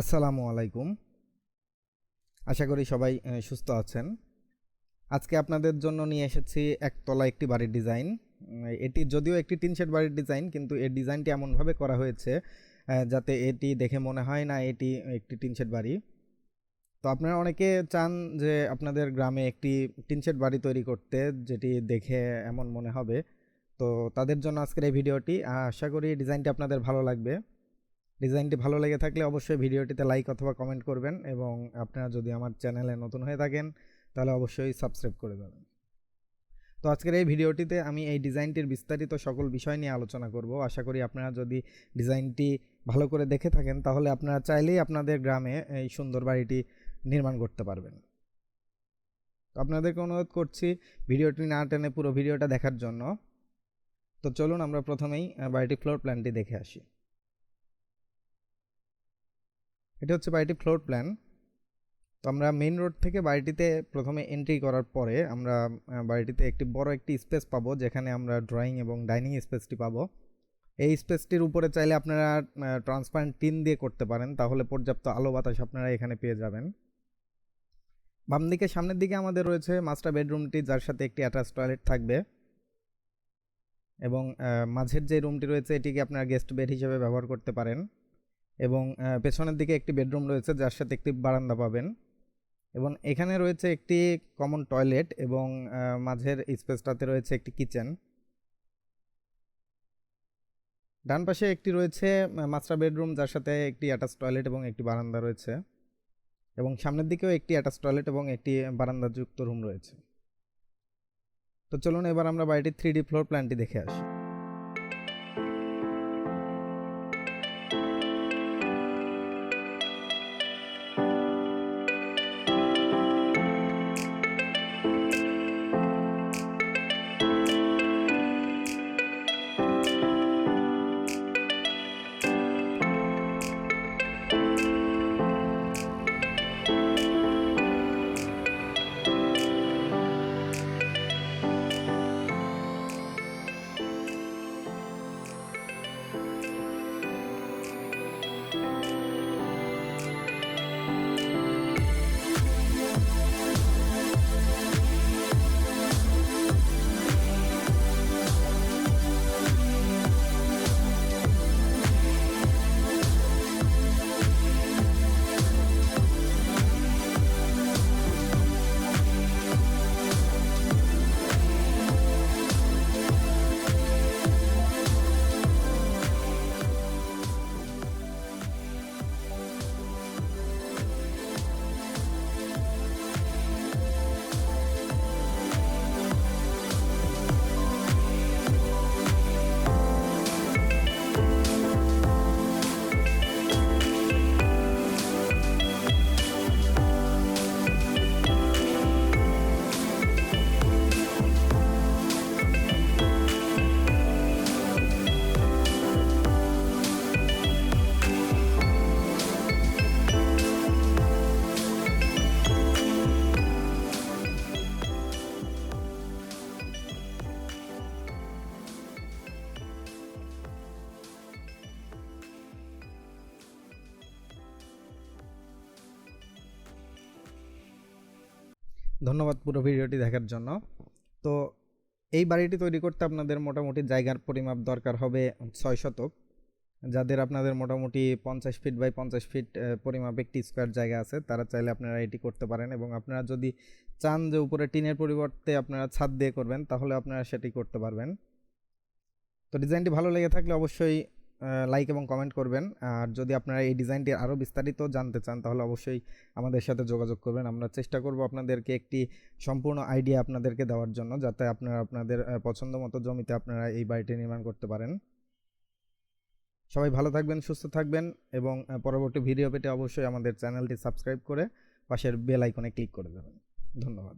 আসসালামু আলাইকুম। আশা করি সবাই সুস্থ আছেন। আজকে আপনাদের জন্য নিয়ে এসেছি একতলা একটি বাড়ির ডিজাইন। এটি যদিও একটি টিন শেড বাড়ির ডিজাইন, কিন্তু এর ডিজাইনটি এমনভাবে করা হয়েছে যাতে এটি দেখে মনে হয় না এটি একটি টিন শেড বাড়ি। তো আপনারা অনেকে চান যে আপনাদের গ্রামে একটি টিন শেড বাড়ি তৈরি করতে, যেটি দেখে এমন মনে হবে। তো তাদের জন্য আজকের এই ভিডিওটি আশা করি ডিজাইনটি আপনাদের ভালো লাগবে। ডিজাইনটি ভালো লেগে থাকলে অবশ্যই ভিডিওটিতে লাইক অথবা কমেন্ট করবেন এবং আপনারা যদি আমার চ্যানেলে নতুন হয়ে থাকেন, তাহলে অবশ্যই সাবস্ক্রাইব করে দেবেন। তো আজকের এই ভিডিওটিতে আমি এই ডিজাইনটির বিস্তারিত সকল বিষয় নিয়ে আলোচনা করব। আশা করি আপনারা যদি ডিজাইনটি ভালো করে দেখে থাকেন, তাহলে আপনারা চাইলেই আপনাদের গ্রামে এই সুন্দর বাড়িটি নির্মাণ করতে পারবেন। তো আপনাদেরকে অনুরোধ করছি ভিডিওটি না টেনে পুরো ভিডিওটা দেখার জন্য। তো চলুন আমরা প্রথমেই বাড়িটি ফ্লোর প্ল্যানটি দেখে আসি। এটা হচ্ছে বাড়িটির ফ্লোর প্ল্যান তো আমরা মেইন রোড থেকে বাড়িটিতে প্রথমে এন্ট্রি করার পরে আমরা বাড়িটিতে একটি বড় একটি স্পেস পাবো, যেখানে আমরা ড্রয়িং এবং ডাইনিং স্পেসটি পাবো। এই স্পেসটির উপরে চাইলে আপনারা ট্রান্সপারেন্ট টিন দিয়ে করতে পারেন, তাহলে পর্যাপ্ত আলো বাতাস আপনারা এখানে পেয়ে যাবেন। বাম দিকে, সামনের দিকে আমাদের রয়েছে মাস্টার বেডরুমটি যার সাথে একটি অ্যাটাচ টয়লেট থাকবে। এবং মাঝের যে রুমটি রয়েছে, এটিকে আপনারা গেস্ট বেড হিসেবে ব্যবহার করতে পারেন। এবং পেছনের দিকে একটি বেডরুম রয়েছে যার সাথে একটি বারান্দা পাবেন। এবং এখানে রয়েছে একটি কমন টয়লেট এবং মাঝের স্পেসটাতে রয়েছে একটি কিচেন। ডান পাশে একটি রয়েছে মাস্টার বেডরুম যার সাথে একটি অ্যাটাচ টয়লেট এবং একটি বারান্দা রয়েছে। এবং সামনের দিকেও একটি অ্যাটাচ টয়লেট এবং একটি বারান্দাযুক্ত রুম রয়েছে। তো চলুন এবার আমরা বাড়িটির থ্রি ফ্লোর প্ল্যানটি দেখে আসি। ধন্যবাদ পুরো ভিডিওটি দেখার জন্য। তো এই বাড়িটি তৈরি করতে আপনাদের মোটামুটি জায়গার পরিমাপ দরকার হবে ছয় শতক। যাদের আপনাদের মোটামুটি পঞ্চাশ ফিট বাই পঞ্চাশ ফিট পরিমাপ একটি স্কোয়ার জায়গা আছে, তারা চাইলে আপনারা এটি করতে পারেন এবং আপনারা যদি চান যে উপরে টিনের পরিবর্তে আপনারা ছাদ দিয়ে করবেন, তাহলে আপনারা সেটি করতে পারবেন। তো ডিজাইনটি ভালো লেগে থাকলে অবশ্যই লাইক এবং কমেন্ট করবেন। আর যদি আপনারা এই ডিজাইনটি আরও বিস্তারিত জানতে চান, তাহলে অবশ্যই আমাদের সাথে যোগাযোগ করবেন। আমরা চেষ্টা করব আপনাদেরকে একটি সম্পূর্ণ আইডিয়া আপনাদেরকে দেওয়ার জন্য, যাতে আপনারা আপনাদের পছন্দ মতো জমিতে আপনারা এই বাড়িটি নির্মাণ করতে পারেন। সবাই ভালো থাকবেন, সুস্থ থাকবেন এবং পরবর্তী ভিডিও পেতে অবশ্যই আমাদের চ্যানেলটি সাবস্ক্রাইব করে পাশের বেল আইকনে ক্লিক করে দেবেন। ধন্যবাদ।